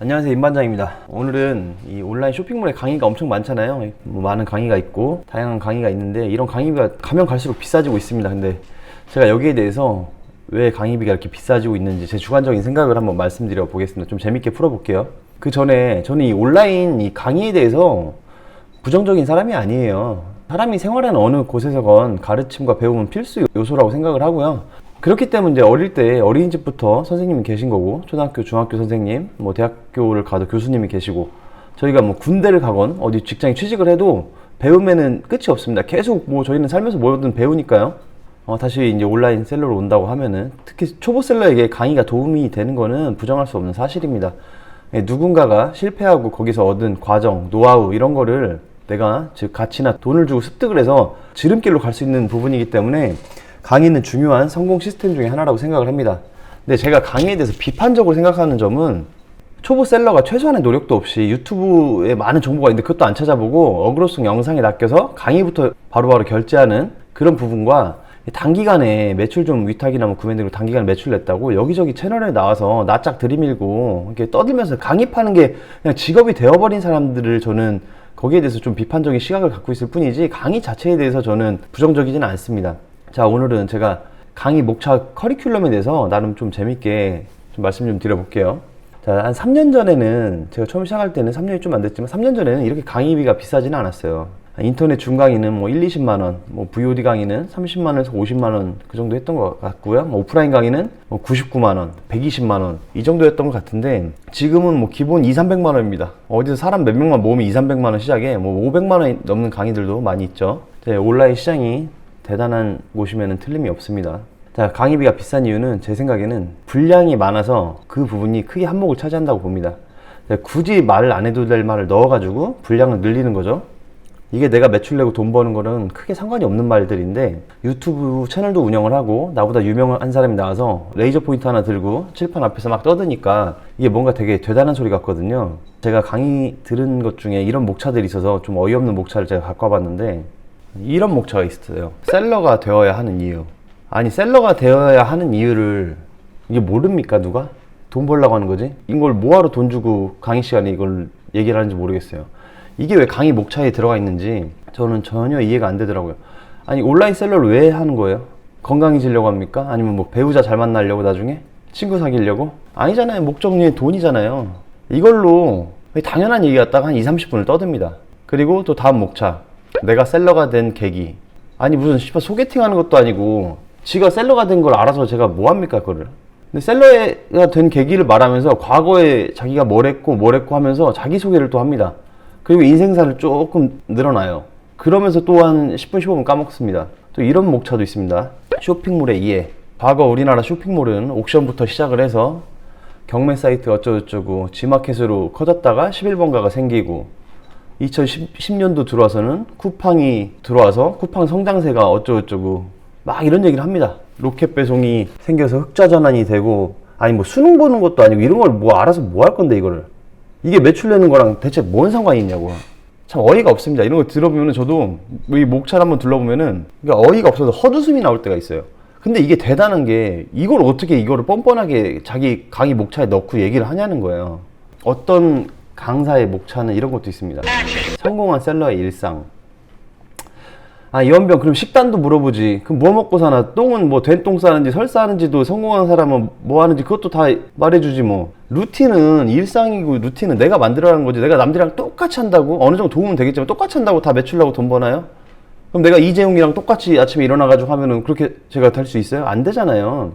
안녕하세요 임반장입니다. 오늘은 이 온라인 쇼핑몰에 강의가 엄청 많잖아요. 뭐 많은 강의가 있고 다양한 강의가 있는데 이런 강의가 가면 갈수록 비싸지고 있습니다. 근데 제가 여기에 대해서 왜 강의비가 이렇게 비싸지고 있는지 제 주관적인 생각을 한번 말씀드려 보겠습니다. 좀 재밌게 풀어볼게요. 그 전에 저는 이 온라인 이 강의에 대해서 부정적인 사람이 아니에요. 사람이 생활하는 어느 곳에서건 가르침과 배움은 필수 요소라고 생각을 하고요. 그렇기 때문에 이제 어릴 때 어린이집부터 선생님이 계신 거고, 초등학교, 중학교 선생님, 뭐 대학교를 가도 교수님이 계시고, 저희가 뭐 군대를 가건 어디 직장에 취직을 해도 배움에는 끝이 없습니다. 계속 뭐 저희는 살면서 뭐든 배우니까요. 어, 다시 이제 온라인 셀러로 온다고 하면은 특히 초보 셀러에게 강의가 도움이 되는 거는 부정할 수 없는 사실입니다. 예, 누군가가 실패하고 거기서 얻은 과정, 노하우 이런 거를 내가 즉 가치나 돈을 주고 습득을 해서 지름길로 갈 수 있는 부분이기 때문에 강의는 중요한 성공 시스템 중에 하나라고 생각을 합니다. 근데 제가 강의에 대해서 비판적으로 생각하는 점은 초보 셀러가 최소한의 노력도 없이 유튜브에 많은 정보가 있는데 그것도 안 찾아보고 어그로성 영상에 낚여서 강의부터 바로 바로 결제하는 그런 부분과 단기간에 매출 좀 위탁이나 뭐 구매 등으로 단기간에 매출 냈다고 여기저기 채널에 나와서 낯짝 들이밀고 이렇게 떠들면서 강의 파는 게 그냥 직업이 되어버린 사람들을 저는 거기에 대해서 좀 비판적인 시각을 갖고 있을 뿐이지 강의 자체에 대해서 저는 부정적이지는 않습니다. 자 오늘은 제가 강의 목차 커리큘럼에 대해서 나름 좀 재밌게 좀 말씀 좀 드려볼게요. 자, 한 3년 전에는 제가 처음 시작할 때는 3년이 좀 안 됐지만 3년 전에는 이렇게 강의비가 비싸지는 않았어요. 인터넷 중 강의는 뭐 1, 20만 원, 뭐 VOD 강의는 30만 원에서 50만 원 그 정도 했던 것 같고요. 뭐 오프라인 강의는 뭐 99만 원, 120만 원 이 정도였던 것 같은데 지금은 뭐 기본 2, 300만 원입니다. 어디서 사람 몇 명만 모으면 2, 300만 원 시작에 뭐 500만 원 넘는 강의들도 많이 있죠. 네, 온라인 시장이 대단한 곳이면은 틀림이 없습니다. 자, 강의비가 비싼 이유는 제 생각에는 분량이 많아서 그 부분이 크게 한몫을 차지한다고 봅니다. 네, 굳이 말을 안 해도 될 말을 넣어가지고 분량을 늘리는 거죠. 이게 내가 매출 내고 돈 버는 거는 크게 상관이 없는 말들인데 유튜브 채널도 운영을 하고 나보다 유명한 사람이 나와서 레이저 포인트 하나 들고 칠판 앞에서 막 떠드니까 이게 뭔가 되게 대단한 소리 같거든요. 제가 강의 들은 것 중에 이런 목차들이 있어서 좀 어이없는 목차를 제가 갖고 와봤는데 이런 목차가 있어요. 셀러가 되어야 하는 이유. 아니 셀러가 되어야 하는 이유를 이게 모릅니까 누가? 돈 벌려고 하는 거지? 이걸 뭐하러 돈 주고 강의 시간에 이걸 얘기를 하는지 모르겠어요. 이게 왜 강의 목차에 들어가 있는지 저는 전혀 이해가 안 되더라고요. 아니 온라인 셀러를 왜 하는 거예요? 건강해지려고 합니까? 아니면 뭐 배우자 잘 만나려고 나중에? 친구 사귀려고? 아니잖아요. 목적이 돈이잖아요. 이걸로 당연한 얘기 같다가 한 2, 30분을 떠듭니다. 그리고 또 다음 목차. 내가 셀러가 된 계기. 아니 무슨 씨발 소개팅 하는 것도 아니고 지가 셀러가 된 걸 알아서 제가 뭐 합니까 그거를. 근데 셀러가 된 계기를 말하면서 과거에 자기가 뭘 했고 뭘 했고 하면서 자기 소개를 또 합니다. 그리고 인생사를 조금 늘어나요. 그러면서 또 한 10분, 15분 까먹습니다. 또 이런 목차도 있습니다. 쇼핑몰의 이해. 과거 우리나라 쇼핑몰은 옥션부터 시작을 해서 경매 사이트 어쩌고저쩌고 지마켓으로 커졌다가 11번가가 생기고 2010년도 들어와서는 쿠팡이 들어와서 쿠팡 성장세가 어쩌고저쩌고 막 이런 얘기를 합니다. 로켓 배송이 생겨서 흑자 전환이 되고 아니 뭐 수능 보는 것도 아니고 이런 걸 뭐 알아서 뭐 할 건데 이거를 이게 매출 내는 거랑 대체 뭔 상관이 있냐고. 참 어이가 없습니다. 이런 거 들어보면 저도 이 목차를 한번 둘러보면은 그러니까 어이가 없어서 헛웃음이 나올 때가 있어요. 근데 이게 대단한 게 이걸 어떻게 이거를 뻔뻔하게 자기 강의 목차에 넣고 얘기를 하냐는 거예요. 어떤 강사의 목차는 이런 것도 있습니다. 성공한 셀러의 일상. 아 이원병 그럼 식단도 물어보지 그럼 뭐 먹고 사나 똥은 뭐 된똥 싸는지 설 싸는지도 성공한 사람은 뭐 하는지 그것도 다 말해주지 뭐 루틴은 일상이고 루틴은 내가 만들어가는 거지 내가 남들이랑 똑같이 한다고 어느 정도 도움은 되겠지만 똑같이 한다고 다 매출 나고 돈 버나요? 그럼 내가 이재용이랑 똑같이 아침에 일어나가지고 하면은 그렇게 제가 될 수 있어요? 안 되잖아요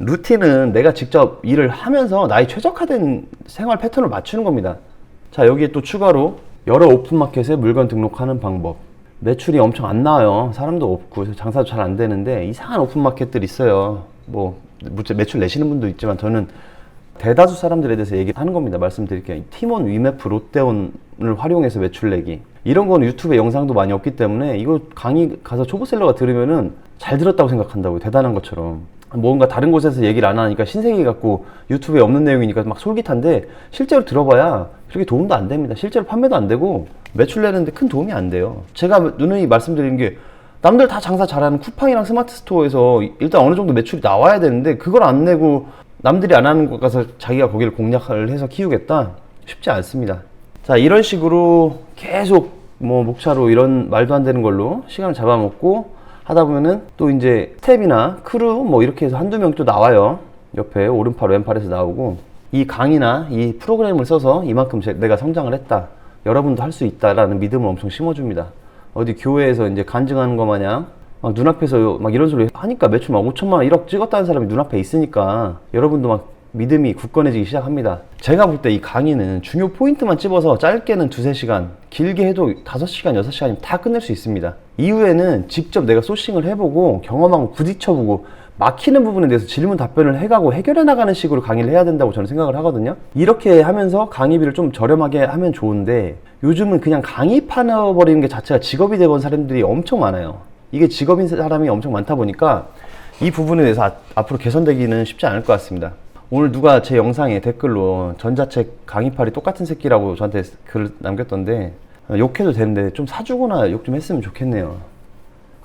루틴은 내가 직접 일을 하면서 나의 최적화된 생활 패턴을 맞추는 겁니다 자 여기에 또 추가로 여러 오픈마켓에 물건 등록하는 방법 매출이 엄청 안 나와요. 사람도 없고 장사도 잘 안 되는데 이상한 오픈마켓들 있어요. 뭐 매출 내시는 분도 있지만 저는 대다수 사람들에 대해서 얘기하는 겁니다. 말씀드릴게요. 팀원, 위메프, 롯데온을 활용해서 매출 내기 이런 건 유튜브에 영상도 많이 없기 때문에 이거 강의 가서 초보셀러가 들으면은 잘 들었다고 생각한다고요. 대단한 것처럼. 뭔가 다른 곳에서 얘기를 안 하니까 신세계 갖고 유튜브에 없는 내용이니까 막 솔깃한데 실제로 들어봐야 그렇게 도움도 안 됩니다. 실제로 판매도 안 되고 매출 내는데 큰 도움이 안 돼요. 제가 누누이 말씀드리는 게 남들 다 장사 잘하는 쿠팡이랑 스마트 스토어에서 일단 어느 정도 매출이 나와야 되는데 그걸 안 내고 남들이 안 하는 곳 가서 자기가 거기를 공략을 해서 키우겠다? 쉽지 않습니다. 자, 이런 식으로 계속 뭐 목차로 이런 말도 안 되는 걸로 시간을 잡아먹고 하다 보면은 또 이제 스텝이나 크루 뭐 이렇게 해서 한두 명또 나와요. 옆에 오른팔, 왼팔에서 나오고 이 강의나 이 프로그램을 써서 이만큼 제- 내가 성장을 했다. 여러분도 할 수 있다라는 믿음을 엄청 심어줍니다. 어디 교회에서 이제 간증하는 것 마냥 막 눈앞에서 막 이런 소리 하니까 매출 막 5천만 원, 1억 찍었다는 사람이 눈앞에 있으니까 여러분도 막 믿음이 굳건해지기 시작합니다. 제가 볼 때 이 강의는 중요 포인트만 찝어서 짧게는 두세 시간, 길게 해도 다섯 시간, 여섯 시간이면 다 끝낼 수 있습니다. 이후에는 직접 내가 소싱을 해보고 경험하고 부딪혀보고 막히는 부분에 대해서 질문 답변을 해가고 해결해 나가는 식으로 강의를 해야 된다고 저는 생각을 하거든요. 이렇게 하면서 강의비를 좀 저렴하게 하면 좋은데 요즘은 그냥 강의 파내버리는 게 자체가 직업이 되버린 사람들이 엄청 많아요. 이게 직업인 사람이 엄청 많다 보니까 이 부분에 대해서 아- 앞으로 개선되기는 쉽지 않을 것 같습니다. 오늘 누가 제 영상에 댓글로 전자책 강의팔이 똑같은 새끼라고 저한테 글 남겼던데 어, 욕해도 되는데 좀 사주거나 욕 좀 했으면 좋겠네요.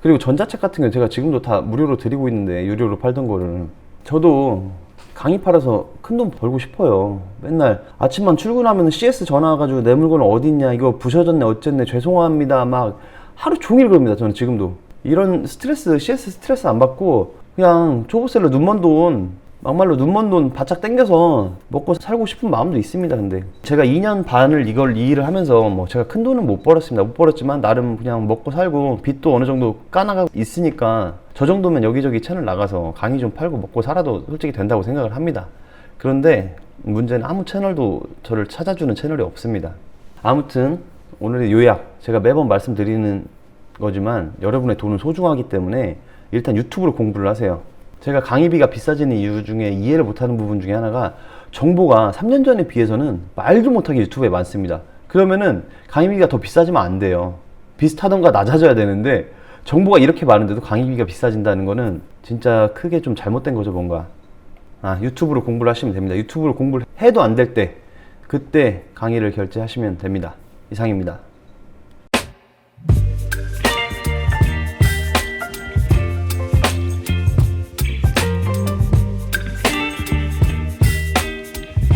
그리고 전자책 같은 경우 제가 지금도 다 무료로 드리고 있는데 유료로 팔던 거를 저도 강의 팔아서 큰 돈 벌고 싶어요. 맨날 아침만 출근하면 CS 전화 와가지고 내 물건 어디 있냐 이거 부셔졌네 어쨌네 죄송합니다 막 하루 종일 그럽니다 저는 지금도 이런 스트레스 CS 스트레스 안 받고 그냥 초보셀러 눈먼 돈 막말로 눈먼 돈 바짝 땡겨서 먹고 살고 싶은 마음도 있습니다. 근데 제가 2년 반을 이걸 이 일을 하면서 뭐 제가 큰 돈은 못 벌었습니다. 못 벌었지만 나름 그냥 먹고 살고 빚도 어느 정도 까나가고 있으니까 저 정도면 여기저기 채널 나가서 강의 좀 팔고 먹고 살아도 솔직히 된다고 생각을 합니다. 그런데 문제는 아무 채널도 저를 찾아주는 채널이 없습니다. 아무튼 오늘의 요약 제가 매번 말씀드리는 거지만 여러분의 돈은 소중하기 때문에 일단 유튜브로 공부를 하세요. 제가 강의비가 비싸지는 이유 중에 이해를 못하는 부분 중에 하나가 정보가 3년 전에 비해서는 말도 못하게 유튜브에 많습니다. 그러면은 강의비가 더 비싸지면 안 돼요. 비슷하던가 낮아져야 되는데 정보가 이렇게 많은데도 강의비가 비싸진다는 거는 진짜 크게 좀 잘못된 거죠, 뭔가. 아, 유튜브로 공부를 하시면 됩니다. 유튜브로 공부를 해도 안 될 때, 그때 강의를 결제하시면 됩니다. 이상입니다.